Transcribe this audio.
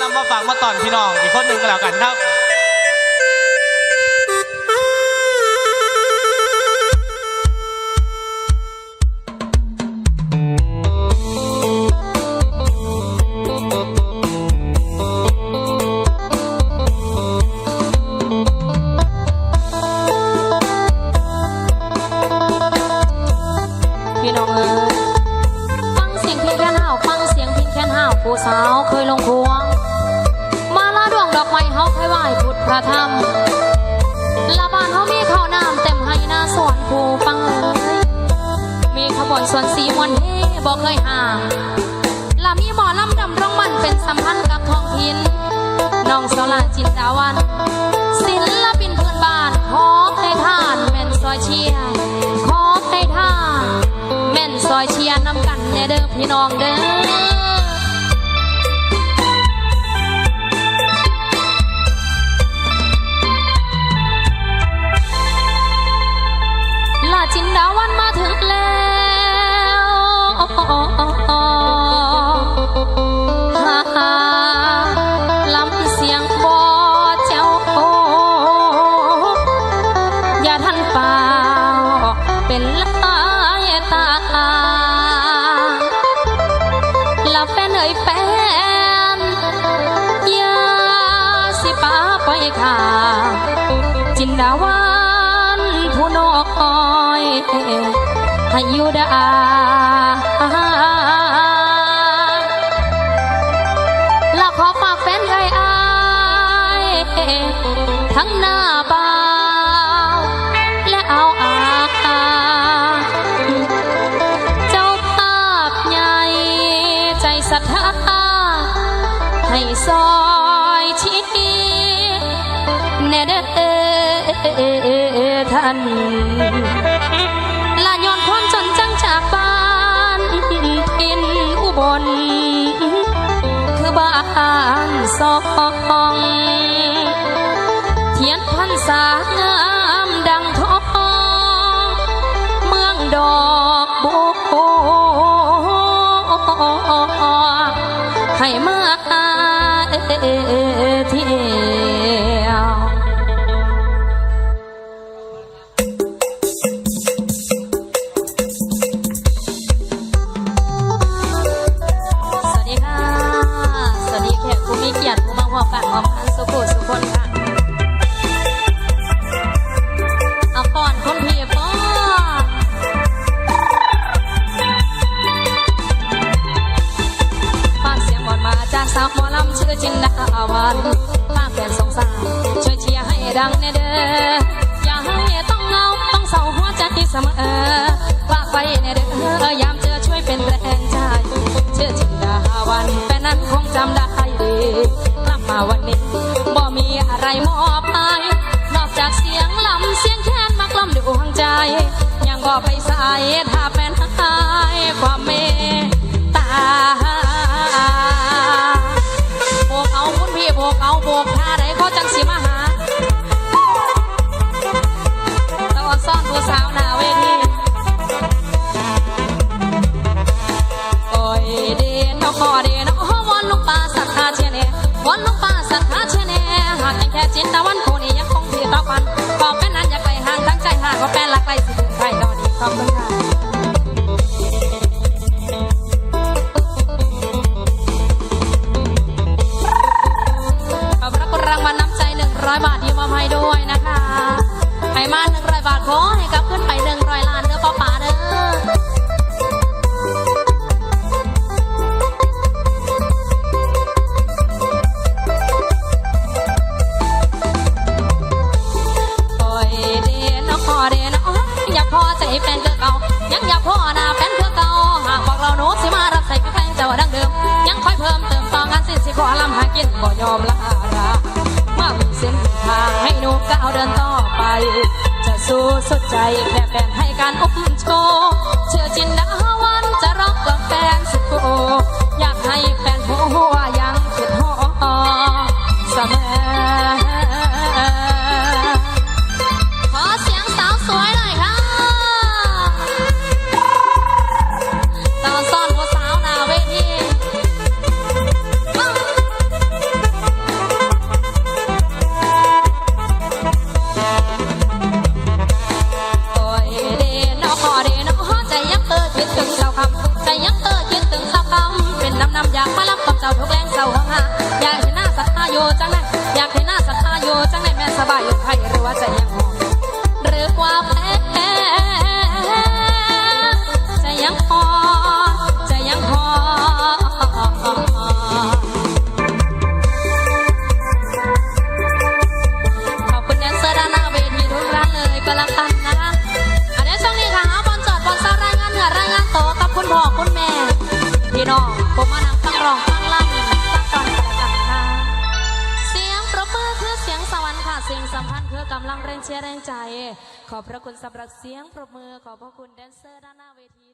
นำมาฝากมาตอนพี่น้องอีกคนหนึ่งก็แล้วกันครับพี่น้องเอ๋ยฟังเสียงพินแค่นห้าวฟังเสียงพินแค่นห้าวผู้สาวเคยลงพว เฮาเคยไหวพุทธธรรมละบานเฮามีข้าวน้ำเต็มให้หน้าสวนผู้ฟังเอ๋ยมีขบวนสวนสีมวนเฮบอกเคยห่างและมีหมอลำดำร้องมันเป็นสัมพันธ์กับท้องถิ่นน้องสลาจินดาวัน ศิลปินพื้นบ้านขอให้ท่านแม่นซอยเชียร์ขอให้ท่านแม่นซอยเชียร์นำกันแน่เด้อพี่น้องเด้อ ตาละแฟนเอ่ยแฟนยาสิป้าไปค่ะ จินดาวันผู้นอกคอยให้อยู่ดาและขอฝากแฟนเอ่ยอายทั้งหน้าบ่า ศรัทธาให้ซอยชี้แน่เด้อท่านลาย้อนความจนจังจากบ้านอินอุบล คือบ้านสอง มาเที่ อลำชื่อจินดาวันฝาแฟนสงสารช่วยเชียร์ให้ดังแน่เด้ออย่าให้ต้องเงาต้องเศร้าหัวใจเสมอฝากไว้แน่เด้อยามเจอช่วยเป็นแรงใจเชื่อจินดาวันแฟนนั้นคงจำได้ดีกลับมาวันนี้บ่มีอะไรมอบให้นอกจากเสียงลำเสียงแค้นมากล่อมดวงใจ ยังบ่ไปสายถ้าแฟนหายความเมตตา กเอาพวกท่าใดเขาจังสิมาหาตะวันซ่อนผู้สาวหนาเวทีโอ้ยเดนเอาขอเดนเอาวอนลูกป่าสักขาเชเนวอนลูกป่าสักขาเชเนหากยังแค่จินตะวันผู้นี้ยังคงที่ต่อกันขอบแม่นั้นอย่าไกลห่างทั้งใจห่ากว่าแฟนละไกลสิถึงไทยดอดีขอบคุณค่ะ เดิม ยังค่อยเพิ่มเติมต่องานสิสิขอลำหากินบ่ยอมลารามามีเส้นทางให้หนูก้าวเดินต่อไป จะสู้สุดใจแค่แฟนให้การอุ้มโชว์ จ้าทุกแรงเจ้าห้องหาอยากเห็นหน้าสัตธาโยจังแน่อยากเห็นหน้าสัตธาโยจังแน่แม่สบายอยู่ไพ่หรือว่าใจยังหอหรือว่าแพ้ใจยังหอ เพื่อกำลังแรงเชียร์แรงใจ ขอบพระคุณสำหรับเสียงปรบมือ ขอบพระคุณแดนเซอร์ด้านหน้าเวที